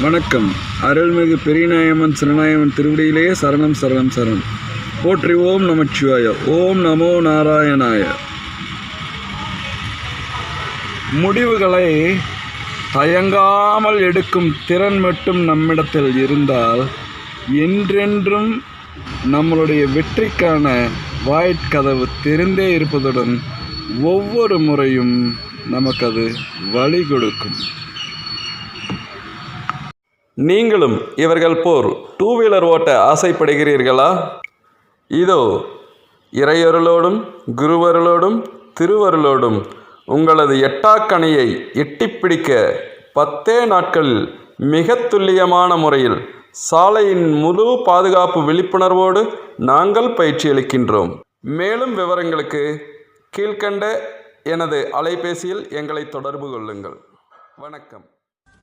வணக்கம். அருள்மிகு பெரியநாயமன் சிறுநாயம்மன் திருவிடியிலேயே சரணம் சரணம் சரணம். போற்றி ஓம் நமச்சிவாய. ஓம் நமோ நாராயணாய. முடிவுகளை தயங்காமல் எடுக்கும் திறன் மட்டும் நம்மிடத்தில் இருந்தால் என்றென்றும் நம்மளுடைய வெற்றிக்கான வாய்க்கதவு திறந்தே இருப்பதுடன் ஒவ்வொரு முறையும் நமக்கு அது வழி கொடுக்கும். நீங்களும் இவர்கள் போர் டூ வீலர் ஓட்ட ஆசைப்படுகிறீர்களா? இதோ இறையருளோடும் குருவருளோடும் திருவருளோடும் உங்களது எட்டாக்கணியை எட்டிப்பிடிக்க பத்தே நாட்களில் மிக துல்லியமான முறையில் சாலையின் முழு பாதுகாப்பு விழிப்புணர்வோடு நாங்கள் பயிற்சியளிக்கின்றோம் மேலும் விவரங்களுக்கு கீழ்க்கண்ட எனது அலைபேசியில் எங்களை தொடர்பு கொள்ளுங்கள். வணக்கம்.